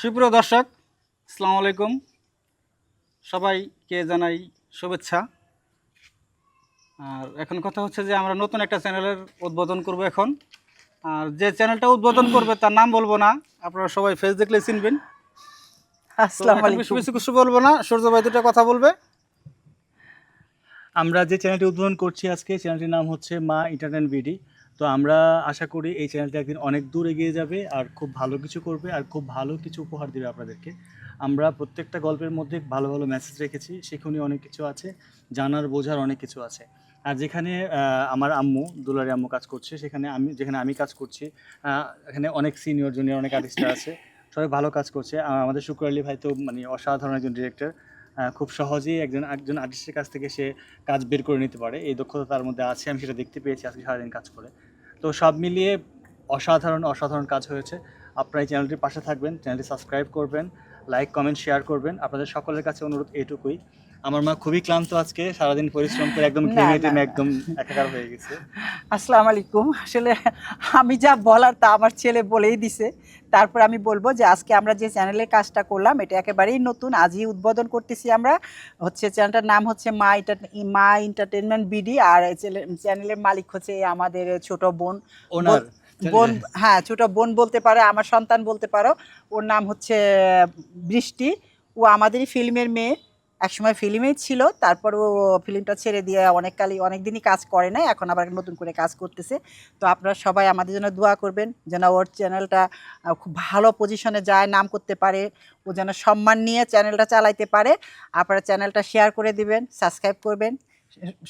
সুপ্রিয় দর্শক আসসালামু আলাইকুম। সবাইকে জানাই শুভেচ্ছা। আর এখন কথা হচ্ছে যে আমরা নতুন একটা চ্যানেলের উদ্বোধন করব এখন। আর যে চ্যানেলটা উদ্বোধন করবে তার নাম বলব না আপনারা সবাই ফেস দেখলে চিনবেন। আসসালামু আলাইকুম বেশি কিছু বলব না সূর্য ভাই দুটো কথা বলবে। আমরা যে চ্যানেলটি উদ্বোধন করছি আজকে চ্যানেলটির নাম হচ্ছে মা ইন্টারনেট বিডি। তো আমরা আশা করি এই চ্যানেলটি একদিন অনেক দূর এগিয়ে যাবে আর খুব ভালো কিছু করবে আর খুব ভালো কিছু উপহার দেবে আপনাদেরকে। আমরা প্রত্যেকটা গল্পের মধ্যে ভালো ভালো মেসেজ রেখেছি শিক্ষণীয় অনেক কিছু আছে, জানার, বোঝার অনেক কিছু আছে। আর যেখানে আমার আম্মু দুলারি আম্মু কাজ করছে, সেখানে আমি, যেখানে আমি কাজ করছি এখানে অনেক সিনিয়র জুনিয়র অনেক আর্টিস্টরা আছে, সবাই ভালো কাজ করছে। আমাদের শুক্র আলী ভাই তো মানে অসাধারণ একজন ডিরেক্টর খুব সহজেই একজন একজন আর্টিস্টের কাছ থেকে সে কাজ বের করে নিতে পারে। এই দক্ষতা তার মধ্যে আছে, আমি সেটা দেখতে পেয়েছি আজকে সারাদিন কাজ করে। তো সব মিলিয়ে অসাধারণ অসাধারণ কাজ হয়েছে। আপনারা এই চ্যানেলটির পাশে থাকবেন চ্যানেলটি সাবস্ক্রাইব করবেন লাইক কমেন্ট শেয়ার করবেন। আপনাদের সকলের কাছে অনুরোধ এইটুকুই আমার মা খুবই ক্লান্ত আজকে সারাদিন পরিশ্রম করে একদম ঘেমে টেমে একদম একাকার হয়ে গেছে। আসসালামু আলাইকুম। আসলে আমি যা বলার তা আমার ছেলে বলেই দিছে। তারপর আমি বলব যে আজকে আমরা যে চ্যানেলের কাজটা করলাম এটা একেবারেই নতুন। আজই উদ্বোধন করতেছি আমরা। হচ্ছে চ্যানেলটার নাম হচ্ছে মা ইন্টার মা এন্টারটেনমেন্ট বিডি আর চ্যানেলের মালিক হচ্ছে আমাদের ছোট বোন। ওনার বোন হ্যাঁ ছোট বোন বলতে পারো আমার সন্তান বলতে পারো। ওর নাম হচ্ছে বৃষ্টি। ও আমাদেরই ফিল্মের মেয়ে। একসময় ফিল্মেই ছিল তারপর ও ফিল্মটা ছেড়ে দিয়ে অনেক কালই অনেক দিনই কাজ করে নাই এখন আবার নতুন করে কাজ করতেছে। তো আপনারা সবাই আমাদের জন্য দোয়া করবেন যেন ওর চ্যানেলটা খুব ভালো পজিশনে যায় নাম করতে পারে। ও যেন সম্মান নিয়ে চ্যানেলটা চালাইতে পারে। আপনারা চ্যানেলটা শেয়ার করে দিবেন সাবস্ক্রাইব করবেন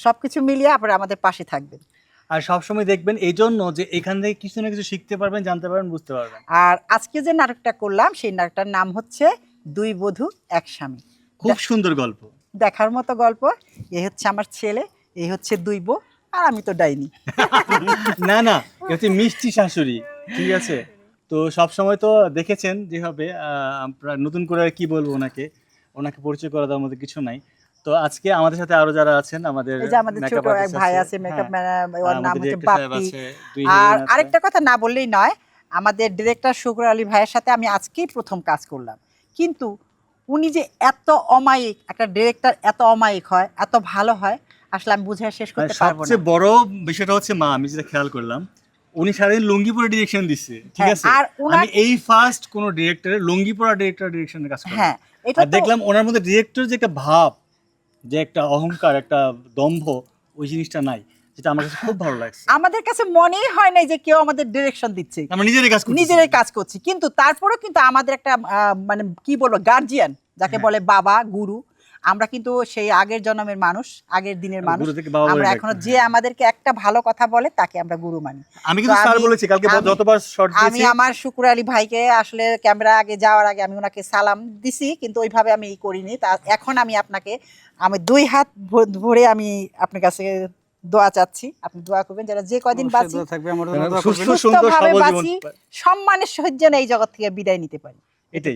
সব কিছু মিলিয়ে আপনারা আমাদের পাশে থাকবেন। আর সবসময় দেখবেন এই জন্য যে এখান থেকে কিছু না কিছু শিখতে পারবেন জানতে পারবেন বুঝতে পারবেন। আর আজকে যে নাটকটা করলাম সেই নাটকটার নাম হচ্ছে দুই বধূ এক স্বামী। খুব সুন্দর গল্প। দেখার মতো গল্প। এ হচ্ছে আমার ছেলে এই হচ্ছে দুই বউ আর আমি তো ডাইনি। না না হচ্ছে মিষ্টি শাশুড়ি ঠিক আছে? তো সব সময় তো দেখেছেন যেভাবে আমরা নতুন করে কি বলব ওনাকে? ওনাকে পরিচয় করা দেওয়ার মধ্যে কিছু নাই। তো আজকে আমাদের সাথে আরও যারা আছেন আমাদের এই যে আমাদের ছোট এক ভাই আছে। মেকআপ ম্যান ওর নাম হচ্ছে বাপ্পি। আর আরেকটা কথা না বললেই নয় আমাদের ডিরেক্টর শুক্র আলী ভাইয়ের সাথে আমি আজকেই প্রথম কাজ করলাম। কিন্তু উনি যে এত অমায়িক একটা ডিরেক্টর এত অমায়িক হয় এত ভালো হয় আসলে আমি বুঝে শেষ করতে পারব না। সবচেয়ে বড় বিষয়টা হচ্ছে মা আমি যেটা খেয়াল করলাম উনি সারাদিন লুঙ্গি পরে ডিরেকশন দিচ্ছে ঠিক হ্যাঁ, আছে? আর আমি এই ফার্স্ট কোন ডিরেক্টরের লুঙ্গি পরা ডিরেক্টর ডিরেকশনের কাজ হ্যাঁ এটা দেখলাম ওনার মধ্যে ডিরেক্টর যে একটা ভাব যে একটা অহংকার একটা দম্ভ ওই জিনিসটা নাই। যেটা আমার কাছে খুব ভালো লাগছে। আমাদের কাছে মনেই হয় নাই যে কেউ আমাদের ডিরেকশন দিচ্ছে। আমরা নিজেরই কাজ করছি নিজেরাই কাজ করছি। কিন্তু তারপরেও কিন্তু আমাদের একটা মানে কি বলব গার্জিয়ান যাকে হ্যাঁ। বলে বাবা গুরু আমরা কিন্তু সেই আগের জন্মের মানুষ আগের দিনের মানুষ। আমরা এখনও যে আমাদেরকে একটা ভালো কথা বলে তাকে আমরা গুরু মানি। আমি কিন্তু স্যার বলেছি কালকে যতবার শর্ট আমি আমার শুকুর আলী ভাইকে আসলে ক্যামেরা আগে যাওয়ার আগে আমি ওনাকে সালাম দিছি কিন্তু ওইভাবে আমি ই করিনি। তা এখন আমি আপনাকে আমি দুই হাত ভরে আমি আপনার কাছে দোয়া চাচ্ছি। আপনি দোয়া করবেন যারা যে কদিন বাঁচি সুস্থ। সুন্দর সবল জীবন বাঁচি সম্মানের সহিত যেন এই জগৎ থেকে বিদায় নিতে পারি। এটাই?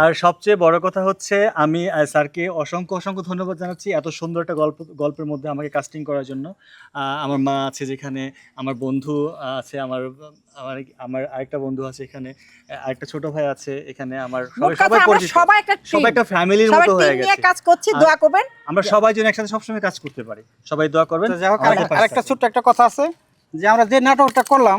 আর সবচেয়ে বড় কথা হচ্ছে আমি স্যারকে অসংখ্য অসংখ্য ধন্যবাদ জানাচ্ছি এত সুন্দর একটা গল্প গল্পের মধ্যে আমাকে কাস্টিং করার জন্য। আমার মা আছে যেখানে আমার বন্ধু আছে আমার আমার আমার আরেকটা বন্ধু আছে এখানে আরেকটা ছোট ভাই আছে এখানে আমার সবাই সবাই আমরা সবাই একটা সবাই একটা ফ্যামিলির মতো হয়ে গেছে। কাজ করছি দোয়া করবেন। আমরা সবাই যেন একসাথে সবসময় কাজ করতে পারি। সবাই দোয়া করবেন আরেকটা-। ছোট্ট একটা কথা আছে যে আমরা যে নাটকটা করলাম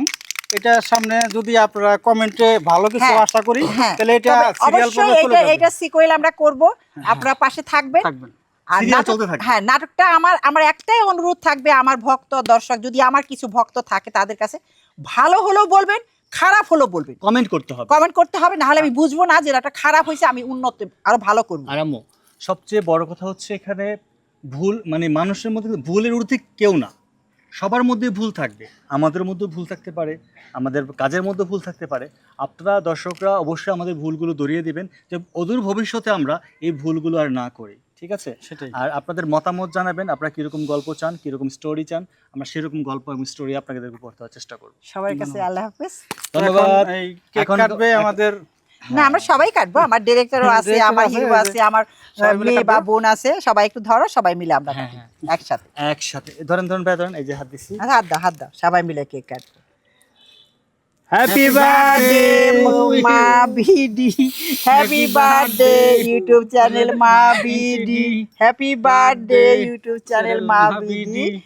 এটার সামনে যদি আপনারা কমেন্টে ভালো কিছু হ্যাঁ, আশা করি হ্যাঁ। তাহলে এটা সিরিয়াল অবশ্যই এটা এটা সিকুয়েল আমরা করব। আপনারা পাশে থাকবেন। থাকবেন। আর। হ্যাঁ নাটকটা আমার আমার একটাই অনুরোধ থাকবে আমার ভক্ত দর্শক যদি আমার কিছু ভক্ত থাকে তাদের কাছে ভালো হলেও বলবেন খারাপ হলেও বলবেন। কমেন্ট করতে হবে। কমেন্ট করতে হবে নাহলে আমি বুঝব না যে এটা খারাপ হয়েছে আমি উন্নত আরও ভালো করব। আরাম্য সবচেয়ে বড় কথা হচ্ছে এখানে ভুল মানে মানুষের মধ্যে ভুলের ঊর্ধ্বে কেউ না। সবার মধ্যে ভুল থাকবে। আমাদের মধ্যে ভুল থাকতে পারে আমাদের কাজের মধ্যে ভুল থাকতে পারে। আপনারা দর্শকরা অবশ্যই আমাদের ভুলগুলো ধরিয়ে দিবেন যে অদূর ভবিষ্যতে আমরা এই ভুলগুলো আর না করি ঠিক আছে? সেটাই। আর আপনাদের মতামত জানাবেন আপনারা কীরকম গল্প চান কীরকম স্টোরি চান আমরা সেরকম গল্প এবং স্টোরি আপনাদের পড়তে দেওয়ার চেষ্টা করব। সবার কাছে আল্লাহ হাফেজ। ধন্যবাদ। এখন এই কেক কাটবে আমাদের না আমরা সবাই কাটবো আমার ডিরেক্টরও আছে আমার আছে, হিরো আছে আমার সবাই মেয়ে বা বোন আছে সবাই একটু ধরো সবাই মিলে আমরা হ্যাঁ, হ্যাঁ। একসাথে। একসাথে। ধরেন ধরেন ভাই ধরেন এই যে হাত দিচ্ছি হাত দাও হাত দাও সবাই মিলে কেক কাটবো। Happy birthday Ma BD happy birthday YouTube channel Ma BD happy birthday YouTube channel Ma BD